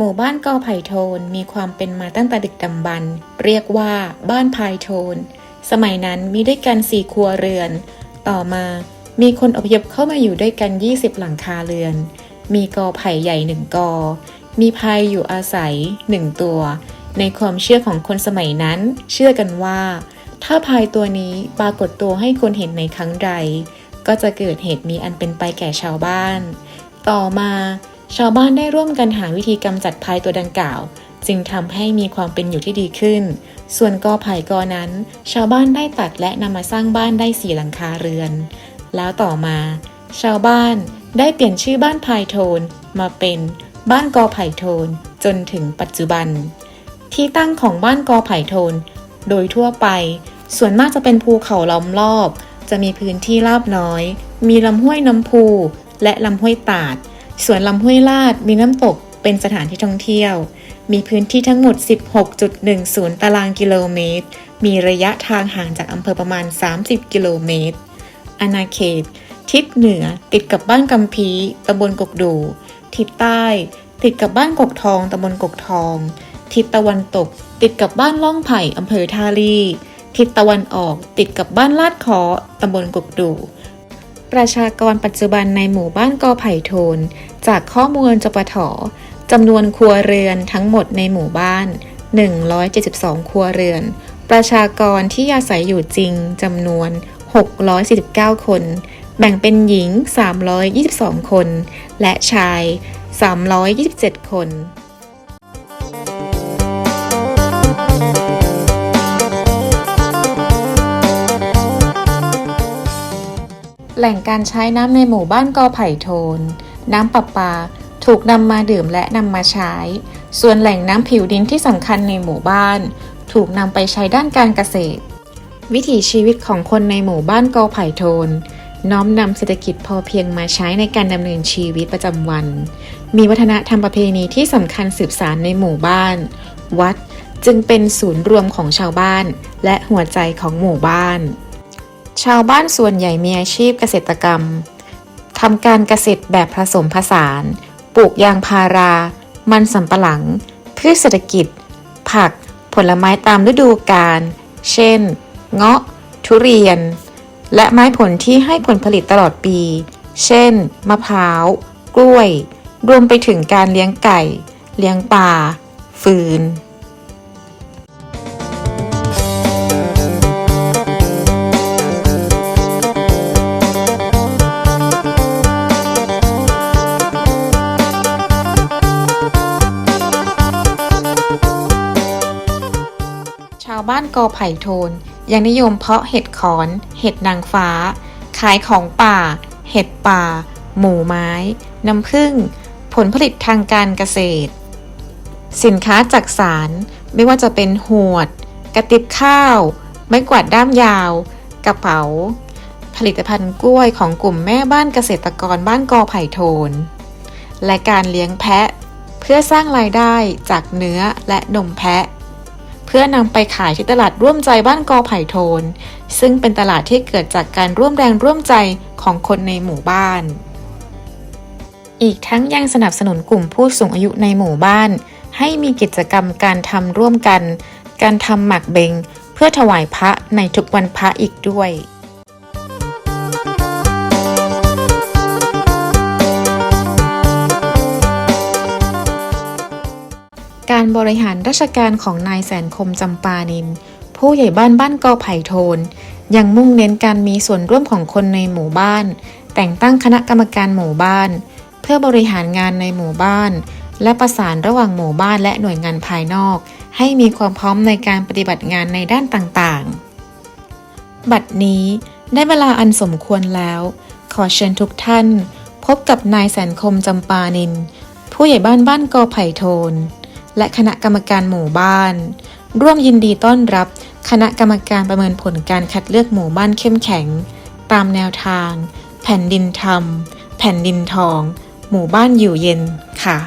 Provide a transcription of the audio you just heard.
มู่บ้านกอไผ่โทนมีความเป็นมาตั้งแต่ดึกดำบรรพ์เรียกว่าบ้านพายโทน สมัยนั้นมีด้วยกันสี่ครัวเรือน ต่อมามีคนอพยพเข้ามาอยู่ด้วยกัน 20 หลังคาเรือน มีกอไผ่ใหญ่หนึ่งกอ มีพายอยู่อาศัยหนึ่งตัว ในความเชื่อของคนสมัยนั้น เชื่อกันว่า ถ้าพายตัวนี้ปรากฏตัวให้คนเห็นในครั้งใด ก็จะเกิดเหตุมีอันเป็นไปแก่ชาวบ้าน ต่อมา ชาวบ้านได้ร่วมกันหาวิธีกำจัดพายตัวดังกล่าว จึงทำให้มีความเป็นอยู่ที่ดีขึ้น ส่วนกอไผ่กอนั้น ชาวบ้านได้ตัดและนำมาสร้างบ้านได้สี่หลังคาเรือน แล้วต่อมา ชาวบ้านได้เปลี่ยนชื่อบ้านพายโทนมาเป็นบ้านกอไผ่โทนจนถึงปัจจุบัน ที่ตั้งของบ้านกอไผ่โทน โดยทั่วไป ส่วนมากจะเป็นภูเขาล้อมรอบ จะมีพื้นที่ราบน้อย มีลำห้วยน้ำพูและลำห้วยตาด สวนลำห้วยลาดมีน้ำตกเป็นสถานที่ท่องเที่ยว มีพื้นที่ทั้งหมด 16.10 ตารางกิโลเมตร มีระยะทางห่างจากอำเภอประมาณ 30 กิโลเมตร อาณาเขต ทิศเหนือติดกับบ้านกำพีตำบลกกดู ทิศใต้ ติดกับบ้านกกทองตำบลกกทอง ทิศตะวันตก ติดกับบ้านล่องไผ่อำเภอท่าลี่ ทิศตะวันออกติดกับบ้านลาดคอตำบลกกดู ประชากรปัจจุบันในหมู่บ้านกอไผ่โทน จากข้อมูลจปทจำนวนครัวเรือนทั้งหมดในหมู่บ้าน 172 ครัวเรือน ประชากรที่อาศัยอยู่จริงจำนวน 649 คน แบ่งเป็นหญิง 322 คน และชาย 327 คน แหล่งการใช้น้ำในหมู่บ้านกอไผ่โทน น้ำประปา ถูกนำมาดื่มและนำมาใช้ ส่วนแหล่งน้ำผิวดินที่สำคัญในหมู่บ้าน ถูกนำไปใช้ด้านการเกษตร วิถีชีวิตของคนในหมู่บ้านกอไผ่โทน น้อมนำเศรษฐกิจพอเพียงมาใช้ในการดำเนินชีวิตประจำวัน มีวัฒนธรรมประเพณีที่สำคัญสืบสานในหมู่บ้าน วัดจึงเป็นศูนย์รวมของชาวบ้าน และหัวใจของหมู่บ้าน ชาวบ้านส่วนใหญ่มีอาชีพเกษตรกรรมทำการเกษตรแบบผสมผสาน ปลูกยางพารา มันสำปะหลัง พืชเศรษฐกิจ ผัก ผลไม้ตามฤดูกาล เช่น เงาะ ทุเรียน และไม้ผลที่ให้ผลผลิตตลอดปี เช่น มะพร้าว กล้วย รวมไปถึงการเลี้ยงไก่ เลี้ยงปลา ฟืน บ้านกอไผ่โทน ยังนิยมเพาะเห็ดขอน เห็ดนางฟ้า ขายของป่า เห็ดป่า หมูไม้ น้ำผึ้ง ผลผลิตทางการเกษตร สินค้าจักสารไม่ว่าจะเป็นหวด กระติบข้าว ไม้กวาดด้ามยาว กระเป๋า ผลิตภัณฑ์กล้วยของกลุ่มแม่บ้านเกษตรกรบ้านกอไผ่โทน และการเลี้ยงแพะ เพื่อสร้างรายได้จากเนื้อและนมแพะ พื่อนำไปขายที่ตลาดร่วมใจบ้านกอไผ่โทน ซึ่งเป็นตลาดที่เกิดจากการร่วมแรงร่วมใจของคนในหมู่บ้าน อีกทั้งยังสนับสนุนกลุ่มผู้สูงอายุในหมู่บ้าน ให้มีกิจกรรมการทำร่วมกัน การทำหมักเบง เพื่อถวายพระในทุกวันพระอีกด้วย บริหารราชการของนายแสนคมจำปานิน ผู้ใหญ่บ้านบ้านกอไผ่โทน ยังมุ่งเน้นการมีส่วนร่วมของคนในหมู่บ้าน แต่งตั้งคณะกรรมการหมู่บ้าน เพื่อบริหารงานในหมู่บ้าน และประสานระหว่างหมู่บ้านและหน่วยงานภายนอก ให้มีความพร้อมในการปฏิบัติงานในด้านต่างๆ บัดนี้ได้เวลาอันสมควรแล้ว ขอเชิญทุกท่าน พบกับนายแสนคมจำปานิน ผู้ใหญ่บ้านบ้านกอไผ่โทน และคณะกรรมการหมู่บ้าน ร่วมยินดีต้อนรับ คณะกรรมการประเมินผลการคัดเลือกหมู่บ้านเข้มแข็ง ตามแนวทาง แผ่นดินธรรม แผ่นดินทอง หมู่บ้านอยู่เย็นค่ะ